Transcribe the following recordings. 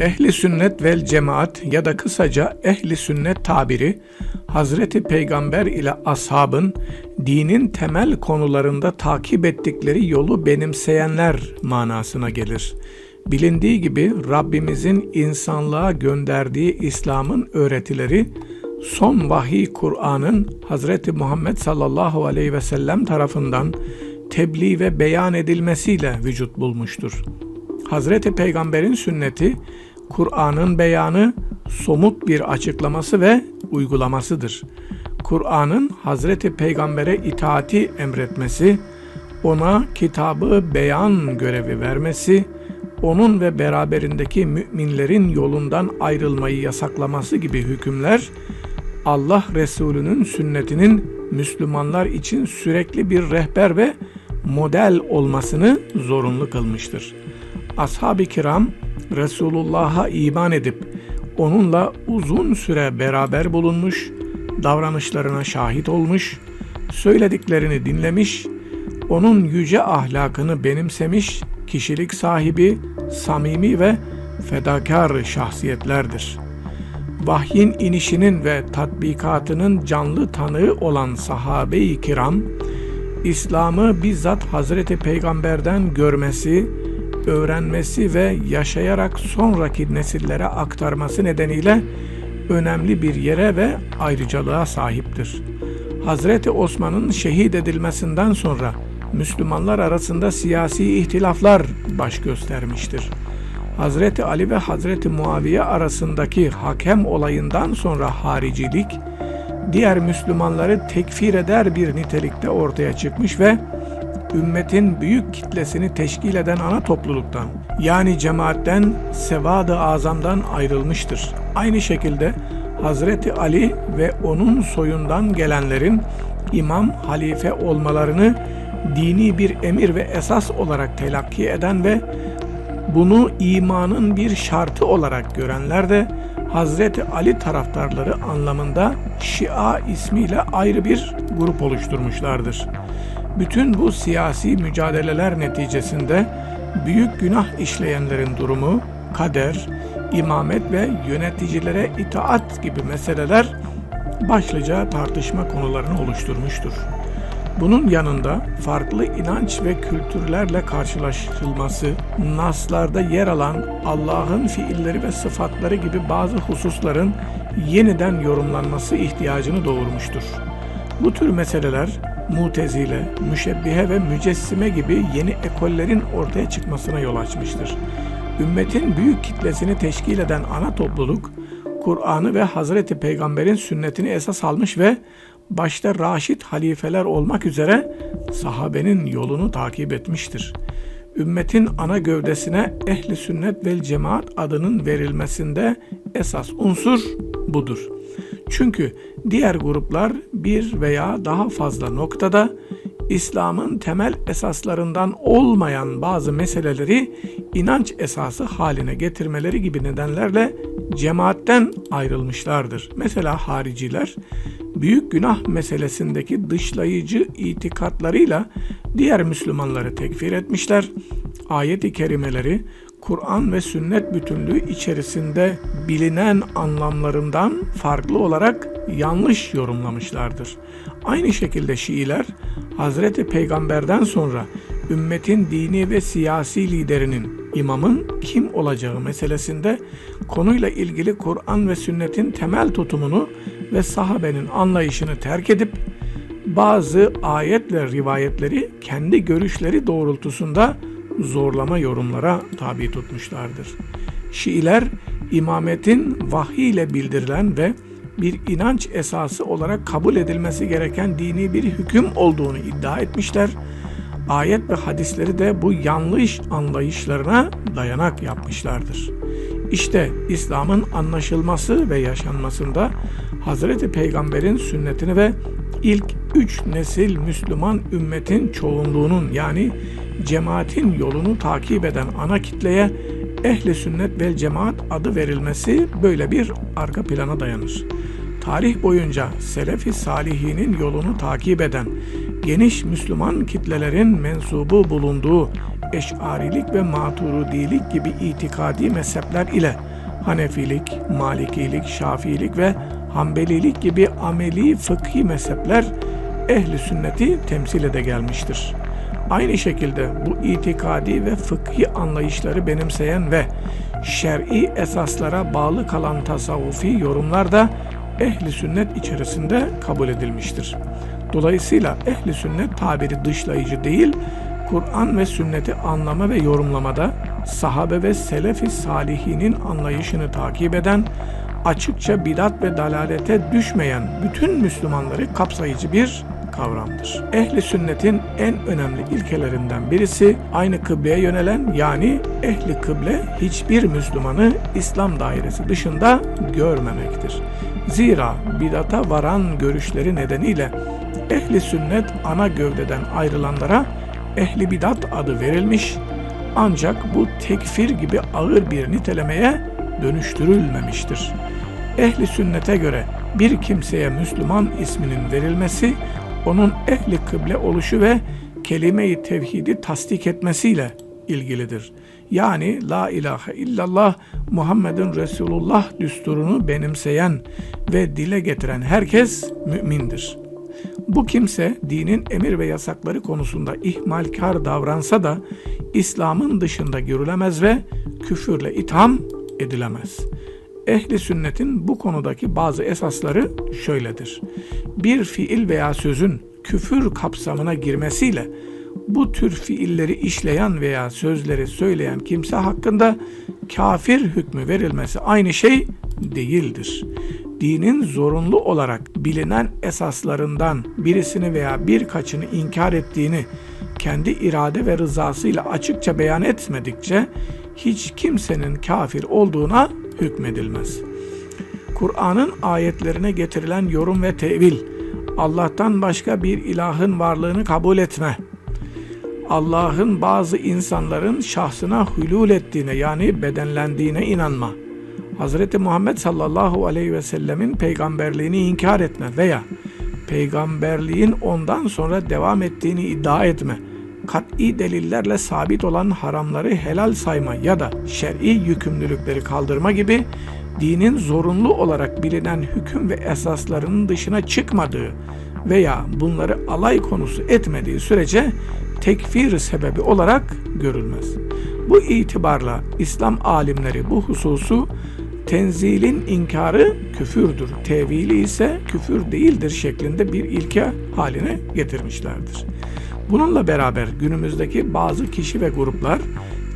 Ehli sünnet vel cemaat ya da kısaca ehli sünnet tabiri Hazreti Peygamber ile ashabın dinin temel konularında takip ettikleri yolu benimseyenler manasına gelir. Bilindiği gibi Rabbimizin insanlığa gönderdiği İslam'ın öğretileri son vahiy Kur'an'ın Hazreti Muhammed sallallahu aleyhi ve sellem tarafından tebliğ ve beyan edilmesiyle vücut bulmuştur. Hazreti Peygamber'in sünneti Kur'an'ın beyanı, somut bir açıklaması ve uygulamasıdır. Kur'an'ın Hazreti Peygamber'e itaati emretmesi, ona kitabı beyan görevi vermesi, onun ve beraberindeki müminlerin yolundan ayrılmayı yasaklaması gibi hükümler, Allah Resulü'nün sünnetinin Müslümanlar için sürekli bir rehber ve model olmasını zorunlu kılmıştır. Ashab-ı kiram Resulullah'a iman edip onunla uzun süre beraber bulunmuş, davranışlarına şahit olmuş, söylediklerini dinlemiş, onun yüce ahlakını benimsemiş kişilik sahibi, samimi ve fedakar şahsiyetlerdir. Vahyin inişinin ve tatbikatının canlı tanığı olan sahabe-i kiram, İslam'ı bizzat Hazreti Peygamber'den görmesi, öğrenmesi ve yaşayarak sonraki nesillere aktarması nedeniyle önemli bir yere ve ayrıcalığa sahiptir. Hazreti Osman'ın şehit edilmesinden sonra Müslümanlar arasında siyasi ihtilaflar baş göstermiştir. Hazreti Ali ve Hazreti Muaviye arasındaki hakem olayından sonra haricilik, diğer Müslümanları tekfir eder bir nitelikte ortaya çıkmış ve ümmetin büyük kitlesini teşkil eden ana topluluktan yani cemaatten sevad-ı azamdan ayrılmıştır. Aynı şekilde Hazreti Ali ve onun soyundan gelenlerin imam, halife olmalarını dini bir emir ve esas olarak telakki eden ve bunu imanın bir şartı olarak görenler de Hazreti Ali taraftarları anlamında Şia ismiyle ayrı bir grup oluşturmuşlardır. Bütün bu siyasi mücadeleler neticesinde büyük günah işleyenlerin durumu, kader, imamet ve yöneticilere itaat gibi meseleler başlıca tartışma konularını oluşturmuştur. Bunun yanında farklı inanç ve kültürlerle karşılaşılması, naslarda yer alan Allah'ın fiilleri ve sıfatları gibi bazı hususların yeniden yorumlanması ihtiyacını doğurmuştur. Bu tür meseleler mutezile, müşebbihe ve mücessime gibi yeni ekollerin ortaya çıkmasına yol açmıştır. Ümmetin büyük kitlesini teşkil eden ana topluluk, Kur'an'ı ve Hazreti Peygamber'in sünnetini esas almış ve başta raşit halifeler olmak üzere sahabenin yolunu takip etmiştir. Ümmetin ana gövdesine ehli sünnet vel cemaat adının verilmesinde esas unsur budur. Çünkü diğer gruplar bir veya daha fazla noktada İslam'ın temel esaslarından olmayan bazı meseleleri inanç esası haline getirmeleri gibi nedenlerle cemaatten ayrılmışlardır. Mesela hariciler büyük günah meselesindeki dışlayıcı itikatlarıyla diğer Müslümanları tekfir etmişler. Ayet-i kerimeleri Kur'an ve sünnet bütünlüğü içerisinde bilinen anlamlarından farklı olarak yanlış yorumlamışlardır. Aynı şekilde Şiiler Hazreti Peygamber'den sonra ümmetin dini ve siyasi liderinin imamın kim olacağı meselesinde konuyla ilgili Kur'an ve sünnetin temel tutumunu ve sahabenin anlayışını terk edip bazı ayet ve rivayetleri kendi görüşleri doğrultusunda zorlama yorumlara tabi tutmuşlardır. Şiiler imametin vahiy ile bildirilen ve bir inanç esası olarak kabul edilmesi gereken dini bir hüküm olduğunu iddia etmişler. Ayet ve hadisleri de bu yanlış anlayışlarına dayanak yapmışlardır. İşte İslam'ın anlaşılması ve yaşanmasında Hazreti Peygamber'in sünnetini ve ilk üç nesil Müslüman ümmetin çoğunluğunun yani cemaatin yolunu takip eden ana kitleye ehli sünnet vel cemaat adı verilmesi böyle bir arka plana dayanır. Tarih boyunca Selefi Salihinin yolunu takip eden geniş Müslüman kitlelerin mensubu bulunduğu eşarilik ve maturidilik gibi itikadi mezhepler ile Hanefilik, Malikilik, Şafiilik ve Hanbelilik gibi ameli fıkhi mezhepler ehli sünneti temsil ede gelmiştir. Aynı şekilde bu itikadi ve fıkhi anlayışları benimseyen ve şer'i esaslara bağlı kalan tasavvufi yorumlar da ehli sünnet içerisinde kabul edilmiştir. Dolayısıyla ehli sünnet tabiri dışlayıcı değil, Kur'an ve sünneti anlama ve yorumlamada sahabe ve selefi salihinin anlayışını takip eden, açıkça bidat ve dalalete düşmeyen bütün Müslümanları kapsayıcı bir kavramdır. Ehli sünnetin en önemli ilkelerinden birisi aynı kıbleye yönelen yani ehli kıble hiçbir Müslümanı İslam dairesi dışında görmemektir. Zira bidata varan görüşleri nedeniyle ehli sünnet ana gövdeden ayrılanlara ehli bidat adı verilmiş ancak bu tekfir gibi ağır bir nitelemeye dönüştürülmemiştir. Ehli sünnete göre bir kimseye Müslüman isminin verilmesi onun ehli kıble oluşu ve kelime-i tevhidi tasdik etmesiyle ilgilidir. Yani la ilahe illallah Muhammedun Resulullah düsturunu benimseyen ve dile getiren herkes mümindir. Bu kimse dinin emir ve yasakları konusunda ihmalkar davransa da İslam'ın dışında görülemez ve küfürle itham edilemez. Ehli sünnetin bu konudaki bazı esasları şöyledir. Bir fiil veya sözün küfür kapsamına girmesiyle bu tür fiilleri işleyen veya sözleri söyleyen kimse hakkında kafir hükmü verilmesi aynı şey değildir. Dinin zorunlu olarak bilinen esaslarından birisini veya birkaçını inkar ettiğini kendi irade ve rızasıyla açıkça beyan etmedikçe hiç kimsenin kafir olduğuna hükmedilmez. Kur'an'ın ayetlerine getirilen yorum ve tevil, Allah'tan başka bir ilahın varlığını kabul etme, Allah'ın bazı insanların şahsına hülul ettiğine yani bedenlendiğine inanma, Hz. Muhammed sallallahu aleyhi ve sellemin peygamberliğini inkar etme veya peygamberliğin ondan sonra devam ettiğini iddia etme, kat'i delillerle sabit olan haramları helal sayma ya da şer'i yükümlülükleri kaldırma gibi dinin zorunlu olarak bilinen hüküm ve esaslarının dışına çıkmadığı veya bunları alay konusu etmediği sürece tekfir sebebi olarak görülmez. Bu itibarla İslam alimleri bu hususu tenzilin inkarı küfürdür, tevili ise küfür değildir şeklinde bir ilke haline getirmişlerdir. Bununla beraber günümüzdeki bazı kişi ve gruplar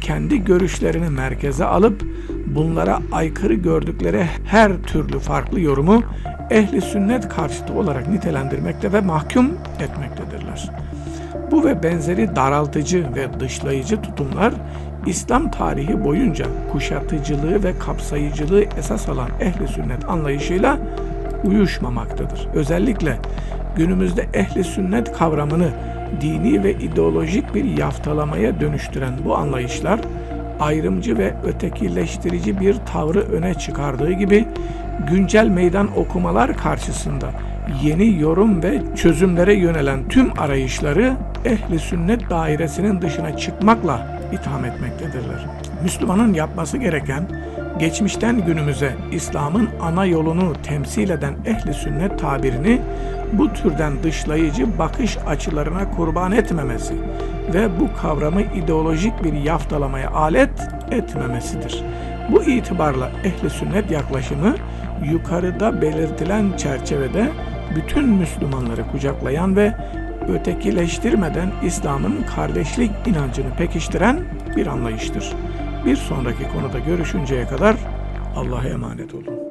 kendi görüşlerini merkeze alıp bunlara aykırı gördükleri her türlü farklı yorumu ehli sünnet karşıtı olarak nitelendirmekte ve mahkum etmektedirler. Bu ve benzeri daraltıcı ve dışlayıcı tutumlar İslam tarihi boyunca kuşatıcılığı ve kapsayıcılığı esas alan ehli sünnet anlayışıyla uyuşmamaktadır. Özellikle günümüzde ehli sünnet kavramını dini ve ideolojik bir yaftalamaya dönüştüren bu anlayışlar ayrımcı ve ötekileştirici bir tavrı öne çıkardığı gibi güncel meydan okumalar karşısında yeni yorum ve çözümlere yönelen tüm arayışları ehli sünnet dairesinin dışına çıkmakla itham etmektedirler. Müslümanın yapması gereken geçmişten günümüze İslam'ın ana yolunu temsil eden ehli sünnet tabirini bu türden dışlayıcı bakış açılarına kurban etmemesi ve bu kavramı ideolojik bir yaftalamaya alet etmemesidir. Bu itibarla ehli sünnet yaklaşımı yukarıda belirtilen çerçevede bütün Müslümanları kucaklayan ve ötekileştirmeden İslam'ın kardeşlik inancını pekiştiren bir anlayıştır. Bir sonraki konuda görüşünceye kadar Allah'a emanet olun.